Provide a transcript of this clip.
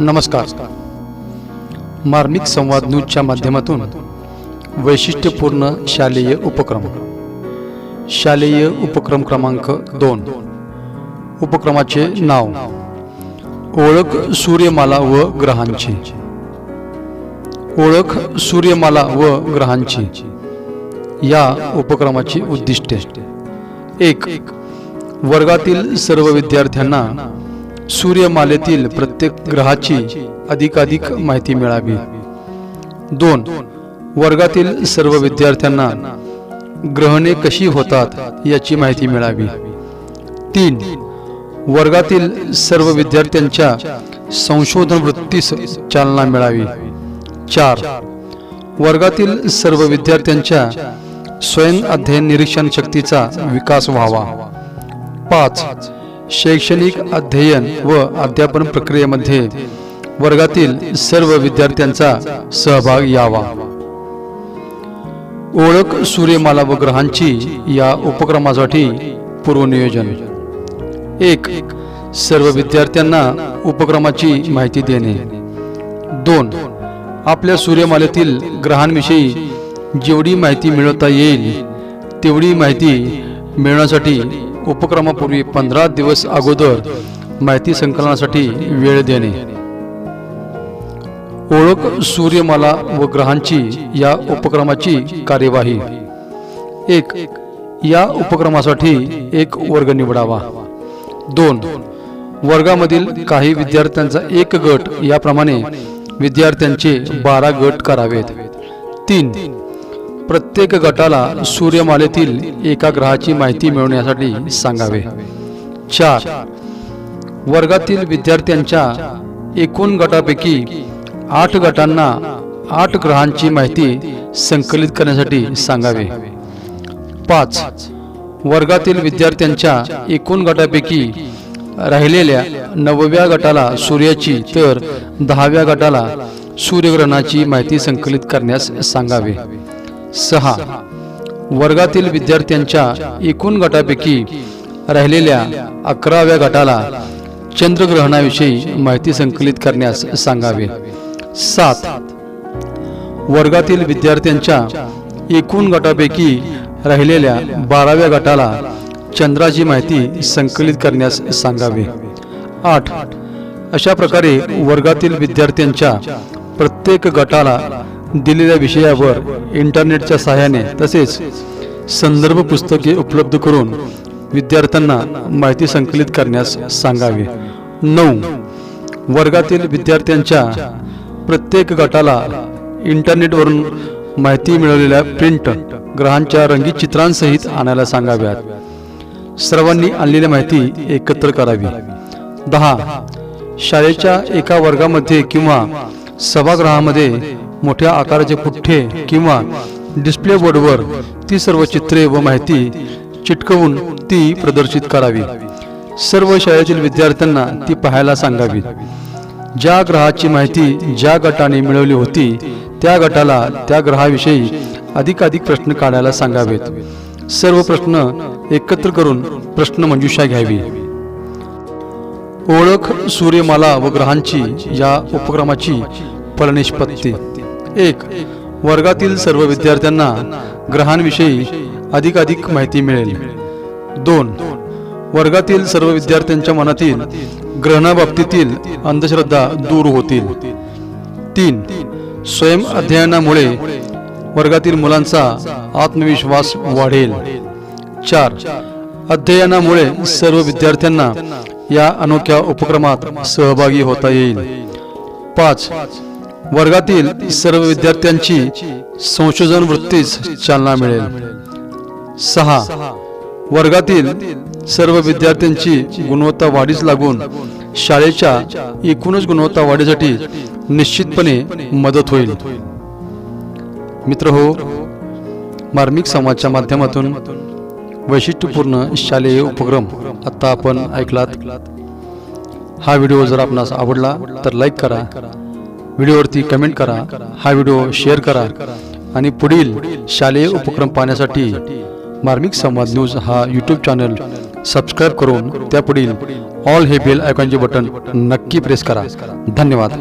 नमस्कार. मार्मिक संवाद न्यूजच्या माध्यमातून वैशिष्ट्यपूर्ण शालेय उपक्रम. शालेय उपक्रम क्रमांक दोन. उपक्रमाचे नाव ओळख सूर्यमाला व ग्रहांची. ओळख सूर्यमाला व ग्रहांची. या उपक्रमाची उद्दिष्टे. एक वर्गातील सर्व विद्यार्थ्यांना सूर्यमालेतील प्रत्येक ग्रहाची अधिकाधिक माहिती मिळावी. दोन वर्गातील सर्व विद्यार्थ्यांना ग्रहणे कशी होतात याची माहिती मिळावी. तीन वर्गातील सर्व विद्यार्थ्यांच्या संशोधन वृत्तीस चालना मिळावी. चार वर्गातील सर्व विद्यार्थ्यांच्या स्वयं अध्ययन निरीक्षण शक्तीचा विकास व्हावा. पाच शैक्षणिक अध्ययन व अध्यापन प्रक्रियेमध्ये वर्गातील सर्व विद्यार्थ्यांचा सहभाग यावा. ओळख सूर्यमाला व ग्रहांची या उपक्रमासाठी पूर्वनियोजन. एक सर्व विद्यार्थ्यांना उपक्रमाची माहिती देणे. दोन आपल्या सूर्यमालेतील ग्रहांविषयी जेवढी माहिती मिळवता येईल तेवढी माहिती मिळवण्यासाठी उपक्रमापूर्वी पंधरा दिवस अगोदर माहिती संकलनासाठी वेळ देणे. ओळख सूर्यमाला व ग्रहांची या उपक्रमाची कार्यवाही. एक या उपक्रमासाठी एक वर्ग निवडावा. दोन वर्गामधील काही विद्यार्थ्यांचा एक गट याप्रमाणे विद्यार्थ्यांचे बारा गट करावेत. तीन प्रत्येक गटाला सूर्यमालेतील एका ग्रहाची माहिती मिळवण्यासाठी सांगावे. चार. वर्गातील विद्यार्थ्यांच्या एकूण गटापैकी आठ गटांना आठ ग्रहांची माहिती संकलित करण्यासाठी सांगावे. पाच. वर्गातील विद्यार्थ्यांच्या एकूण गटापैकी राहिलेल्या नवव्या गटाला सूर्याची तर दहाव्या गटाला सूर्यग्रहणाची माहिती संकलित करण्यास सांगावे. सहा. वर्गातील विद्यार्थ्यांच्या एकूण गटापैकी राहिलेल्या अकराव्या गटाला चंद्रग्रहणाविषयी माहिती संकलित करण्यास सांगावे. सात. वर्गातील विद्यार्थ्यांच्या एकूण गटापैकी राहिलेल्या बाराव्या गटाला चंद्राची माहिती संकलित करण्यास सांगावे. आठ. अशा प्रकारे वर्गातील विद्यार्थ्यांच्या प्रत्येक गटाला दिलेल्या विषयावर इंटरनेटच्या सहाय्याने तसेच संदर्भ पुस्तके उपलब्ध करून विद्यार्थ्यांना माहिती संकलित करण्यास सांगावे. नऊ. वर्गातील विद्यार्थ्यांच्या प्रत्येक गटाला इंटरनेटवरून माहिती मिळवलेल्या प्रिंट ग्रहांच्या रंगीत चित्रांसहित आणायला सांगाव्यात. सर्वांनी आणलेली माहिती एकत्र करावी. दहा. शाळेच्या एका वर्गामध्ये किंवा सभागृहामध्ये मोठ्या आकाराचे पुठ्ठे किंवा डिस्प्ले बोर्डवर ती सर्व चित्रे व माहिती चिटकवून ती प्रदर्शित करावी. सर्व शाळेतील विद्यार्थ्यांना ती पाहायला सांगावी. ज्या ग्रहाची माहिती ज्या गटाने मिळवली होती त्या गटाला त्या ग्रहाविषयी अधिकाधिक प्रश्न काढायला सांगावेत. सर्व प्रश्न एकत्र करून प्रश्न मंजुषा घ्यावी. ओळख सूर्यमाला व ग्रहांची या उपक्रमाची फलनिष्पत्ती. एक वर्गातील सर्व विद्यार्थ्यांना ग्रहांविषयी अधिकाधिक माहिती मिळेल. दोन वर्गातील सर्व विद्यार्थ्यांच्या मनातील ग्रहणाबाबतीतील अंधश्रद्धा दूर होतील. तीन स्वयं अध्ययनामुळे वर्गातील मुलांचा आत्मविश्वास वाढेल. चार अध्ययनामुळे सर्व विद्यार्थ्यांना या अनोख्या उपक्रमात सहभागी होता येईल. पाच वर्गातील सर्व विद्यार्थ्यांची संशोधन वृत्तीस चालना मिळेल. सहा. वर्गातील सर्व विद्यार्थ्यांची गुणवत्ता वाढीस लागून शाळेच्या एकूणच गुणवत्ता वाढीसाठी निश्चितपणे मदत होईल. मित्र हो मार्मिक समाजच्या माध्यमातून वैशिष्ट्यपूर्ण शालेय उपक्रम आता आपण ऐकलात. हा व्हिडिओ जर आपणास आवडला तर लाईक करा व्हिडिओवरती कमेंट करा. हा व्हिडिओ शेअर करा. आणि पुढील शालेय उपक्रम पाहण्यासाठी मार्मिक संवाद न्यूज हा यूट्यूब चॅनल सबस्क्राईब करून त्यापुढील ऑल हे बेल आयकॉनचे बटन नक्की प्रेस करा. धन्यवाद.